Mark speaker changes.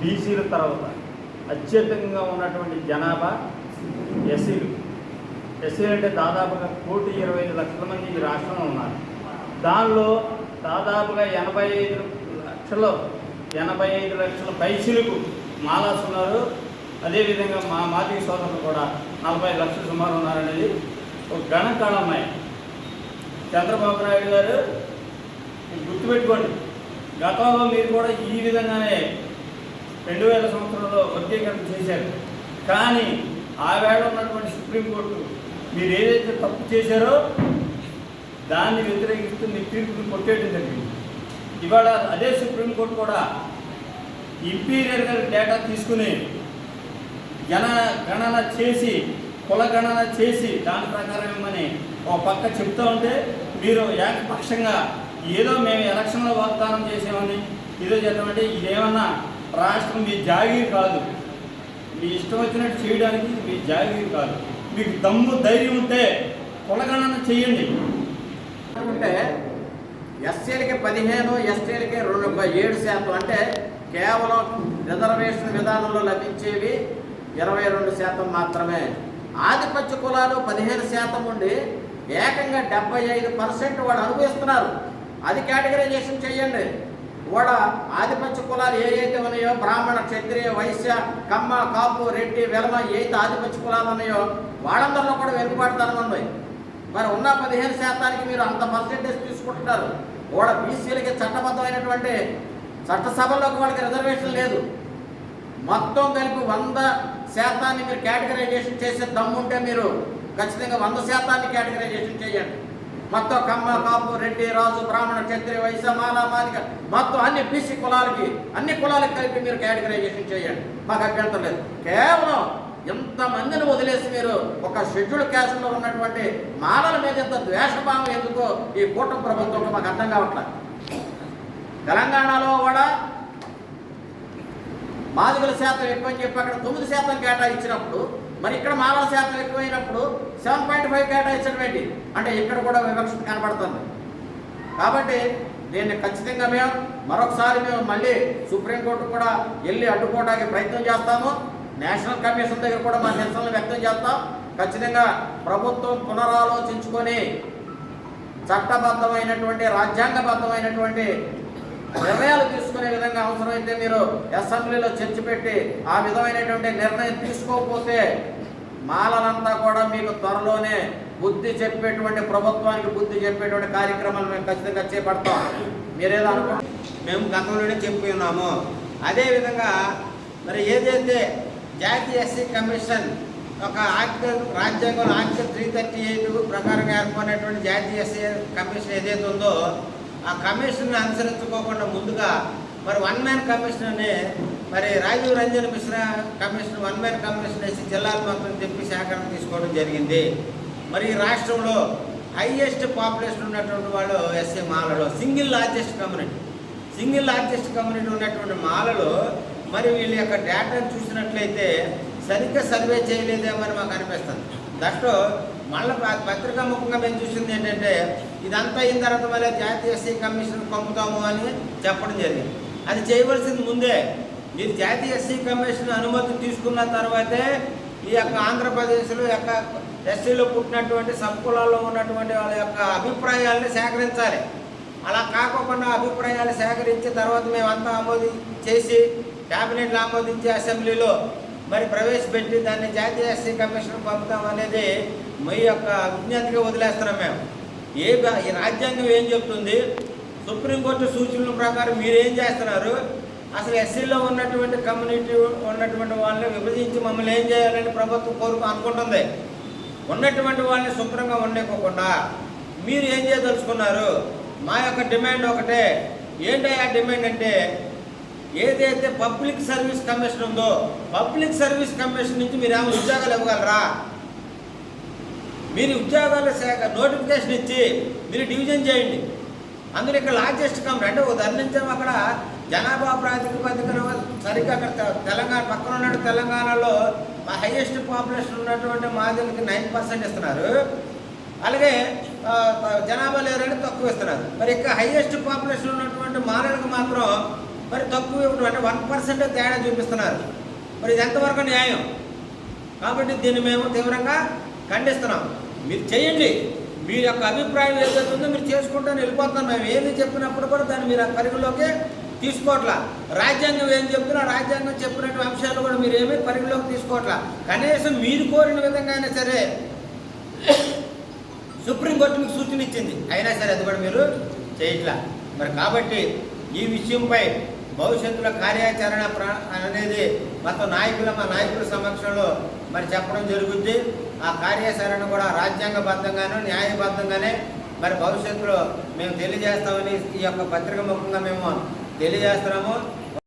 Speaker 1: బీసీల తర్వాత అత్యధికంగా ఉన్నటువంటి జనాభా ఎస్సీలు. ఎస్సీలు అంటే దాదాపుగా కోటి ఇరవై ఐదు లక్షల మంది ఈ రాష్ట్రంలో ఉన్నారు. దానిలో దాదాపుగా ఎనభై ఐదు లక్షలు ఎనభై ఐదు లక్షల పైసీలకు మాలాస్ ఉన్నారు అదేవిధంగా మా మాదిగ సోదరులు కూడా నలభై లక్షలు సుమారు ఉన్నారనేది ఒక గణకాలమ్మాయి చంద్రబాబు నాయుడు గారు గుర్తుపెట్టుకోండి గతంలో మీరు కూడా ఈ విధంగానే రెండు వేల సంవత్సరంలో వర్గీకరణ చేశారు. కానీ ఆ వేళ ఉన్నటువంటి సుప్రీంకోర్టు మీరు ఏదైతే తప్పు చేశారో దాన్ని వ్యతిరేకిస్తూ మీ తీర్పును కొట్టేయడం జరిగింది. ఇవాళ అదే సుప్రీంకోర్టు కూడా ఇంపీరియర్గా డేటా తీసుకుని జన గణన చేసి కుల గణన చేసి దాని ప్రకారం ఇవ్వమని ఒక పక్క చెప్తూ ఉంటే మీరు ఏకపక్షంగా ఏదో మేము ఎలక్షన్లో వాగ్దానం చేసామని ఏదో చేద్దామంటే ఇదేమన్నా రాష్ట్రం మీ జాగీర్ కాదు. మీ ఇష్టం వచ్చినట్టు చేయడానికి మీ జాగీర్ కాదు. మీకు దమ్ము ధైర్యం ఉంటే కులగణన చెయ్యండి.
Speaker 2: అంటే ఎస్సీలకి పదిహేను ఎస్టీలకి రెండు ఏడు శాతం. అంటే కేవలం రిజర్వేషన్ విధానంలో లభించేవి ఇరవై రెండు శాతం మాత్రమే. ఆధిపత్య కులాలు పదిహేను శాతం ఉండి ఏకంగా డెబ్బై ఐదు పర్సెంట్ వాడు అనుభవిస్తున్నారు. అది కేటగరైజేషన్ చేయండి కూడా ఆధిపత్య కులాలు ఏవైతే ఉన్నాయో బ్రాహ్మణ క్షత్రియ వైశ్య కమ్మ కాపు రెడ్డి వెలమ ఏదైతే ఆధిపత్య కులాలు ఉన్నాయో వాళ్ళందరిలో కూడా వెనుకబాటుతనం ఉన్నాయి మరి ఉన్న పదిహేను శాతానికి మీరు అంత పర్సెంటేజ్ తీసుకుంటున్నారు. కూడా బీసీలకి చట్టబద్ధమైనటువంటి చట్టసభల్లోకి వాళ్ళకి రిజర్వేషన్ లేదు. మొత్తం కలిపి వంద శాతాన్ని మీరు కేటగరైజేషన్ చేసే దమ్ముంటే మీరు ఖచ్చితంగా వంద శాతాన్ని కేటగరైజేషన్ చేయండి. మొత్తం కమ్మ కాపు రెడ్డి రాజు బ్రాహ్మణ క్షత్రియ వైశ్య మాల మాదిక. మొత్తం అన్ని బీసీ కులాలకి అన్ని కులాలకి కలిపి మీరు కేటగరైజేషన్ చేయండి. మాకు అభ్యంతరం లేదు. కేవలం ఎంతమందిని వదిలేసి మీరు ఒక షెడ్యూల్ క్యాస్ట్లో ఉన్నటువంటి మాలల మీద ఎంత ద్వేషభావం ఎందుకో ఈ కూటమి ప్రభుత్వంలో మాకు అర్థం కావట్లేదు. తెలంగాణలో కూడా మాదిగల శాతం ఎక్కువ అని చెప్పి అక్కడ తొమ్మిది శాతం కేటాయించినప్పుడు మరి ఇక్కడ మానవ శాతం ఎక్కువైనప్పుడు సెవెన్ పాయింట్ ఫైవ్ కేటాయించడం ఏంటి? అంటే ఇక్కడ కూడా వివక్ష కనబడుతుంది. కాబట్టి దీన్ని ఖచ్చితంగా మేము మరొకసారి మేము మళ్ళీ సుప్రీంకోర్టు కూడా వెళ్ళి అడ్డుకోవడానికి ప్రయత్నం చేస్తాము. నేషనల్ కమిషన్ దగ్గర కూడా మా నిరసనలు వ్యక్తం చేస్తాం. ఖచ్చితంగా ప్రభుత్వం పునరాలోచించుకొని చట్టబద్ధమైనటువంటి రాజ్యాంగబద్ధమైనటువంటి నిర్ణయాలు తీసుకునే విధంగా అవసరమైతే మీరు అసెంబ్లీలో చర్చ పెట్టి ఆ విధమైనటువంటి నిర్ణయం తీసుకోకపోతే మాలనంతా కూడా మీకు త్వరలోనే బుద్ధి చెప్పేటువంటి ప్రభుత్వానికి బుద్ధి చెప్పేటువంటి కార్యక్రమాలు మేము ఖచ్చితంగా చేపడతాం. మీరేదో అనుకో
Speaker 3: మేము గతంలోనే చెప్పి ఉన్నాము. అదేవిధంగా మరి ఏదైతే జాతీయ ఎస్సీ కమిషన్ ఒక ఆర్టికల్ రాజ్యాంగంలో ఆర్టికల్ త్రీ థర్టీ ఎయిట్ ప్రకారంగా ఏర్పడినటువంటి జాతీయ ఎస్సీ కమిషన్ ఏదైతే ఉందో ఆ కమిషన్ అనుసరించుకోకుండా ముందుగా మరి వన్ మ్యాన్ కమిషన్ అనే మరి Rajiv Ranjan Mishra commission one man commission వేసి జిల్లాలు మొత్తం చెప్పి సేకరణ తీసుకోవడం జరిగింది. మరి ఈ రాష్ట్రంలో హైయెస్ట్ పాపులేషన్ ఉన్నటువంటి వాళ్ళు ఎస్సీ మాలలో single largest community single largest community ఉన్నటువంటి మాలలో మరి వీళ్ళ యొక్క డేటాను చూసినట్లయితే సరిగ్గా సర్వే చేయలేదేమని మాకు అనిపిస్తుంది. దాంట్లో మళ్ళీ పత్రికా ముఖంగా మేము చూసింది ఏంటంటే ఇదంతా అయిన తర్వాత మళ్ళీ జాతీయ ఎస్సీ కమిషన్ పంపుతాము అని చెప్పడం జరిగింది. అది చేయవలసింది ముందే. మీరు జాతీయ ఎస్సీ కమిషన్ అనుమతి తీసుకున్న తర్వాతే ఈ యొక్క ఆంధ్రప్రదేశ్లో యొక్క ఎస్సీలో పుట్టినటువంటి సంకులాల్లో ఉన్నటువంటి వాళ్ళ యొక్క అభిప్రాయాలను సేకరించాలి. అలా కాకుండా అభిప్రాయాలు సేకరించి తర్వాత మేమంతా ఆమోది చేసి క్యాబినెట్లో ఆమోదించి అసెంబ్లీలో మరి ప్రవేశపెట్టి దాన్ని జాతీయ ఎస్సీ కమిషన్ పంపుతాం అనేది మీ యొక్క విజ్ఞతగా వదిలేస్తున్నాం మేము. ఏ ఈ రాజ్యాంగం ఏం చెప్తుంది? సుప్రీంకోర్టు సూచనల ప్రకారం మీరేం చేస్తున్నారు? అసలు ఎస్సీలో ఉన్నటువంటి కమ్యూనిటీ ఉన్నటువంటి వాళ్ళని విభజించి మమ్మల్ని ఏం చేయాలని ప్రభుత్వం కోరుకు అనుకుంటుంది. ఉన్నటువంటి వాళ్ళని శుభ్రంగా ఉండకోకుండా మీరు ఏం చేయదలుచుకున్నారు? మా యొక్క డిమాండ్ ఒకటే. ఏంటి ఆ డిమాండ్ అంటే ఏదైతే పబ్లిక్ సర్వీస్ కమిషన్ ఉందో పబ్లిక్ సర్వీస్ కమిషన్ నుంచి మీరు ఏమైనా ఉద్యోగాలు ఇవ్వగలరా? మీరు ఉద్యోగాల శాఖ నోటిఫికేషన్ ఇచ్చి మీరు డివిజన్ చేయండి. అందులో ఇక్కడ లార్జెస్ట్ కంపెనీ అంటే ఉదాహరించాం అక్కడ జనాభా ప్రాతిపదికన సరిగ్గా అక్కడ తెలంగాణ పక్కన ఉన్న తెలంగాణలో మా హైయెస్ట్ పాపులేషన్ ఉన్నటువంటి మాదిలకి నైన్ పర్సెంట్ ఇస్తున్నారు. అలాగే జనాభా లేరని తక్కువ ఇస్తున్నారు. మరి ఇక్కడ హైయెస్ట్ పాపులేషన్ ఉన్నటువంటి మారలకు మాత్రం మరి తక్కువ ఇవ్వడం అంటే వన్ పర్సెంట్ తేడా చూపిస్తున్నారు. మరి ఇది ఎంతవరకు న్యాయం? కాబట్టి దీన్ని మేము తీవ్రంగా ఖండిస్తున్నాం. మీరు చేయండి. మీ యొక్క అభిప్రాయం ఏదైతుందో ఉందో మీరు చేసుకుంటూ వెళ్ళిపోతున్నాం మేము. ఏది చెప్పినప్పుడు కూడా దాన్ని మీరు ఆ పరిగణలోకి తీసుకోవట్లా. రాజ్యాంగం ఏం చెప్తున్నా రాజ్యాంగం చెప్పినటువంటి అంశాలు కూడా మీరు ఏమీ పరిగణలోకి తీసుకోవట్లా. కనీసం మీరు కోరిన విధంగా అయినా సరే సుప్రీంకోర్టు మీకు సూచన ఇచ్చింది. అయినా సరే అది కూడా మీరు చేయట్లా. మరి కాబట్టి ఈ విషయంపై భవిష్యత్తులో కార్యాచరణ అనేది మొత్తం నాయకుల మా నాయకుల సమక్షంలో మరి చెప్పడం జరుగుద్ది. ఆ కార్యాచరణ కూడా రాజ్యాంగబద్ధంగాను న్యాయబద్ధంగానే మరి భవిష్యత్తులో మేము తెలియజేస్తామని ఈ యొక్క పత్రిక ముఖంగా మేము తెలియజేస్తున్నాము.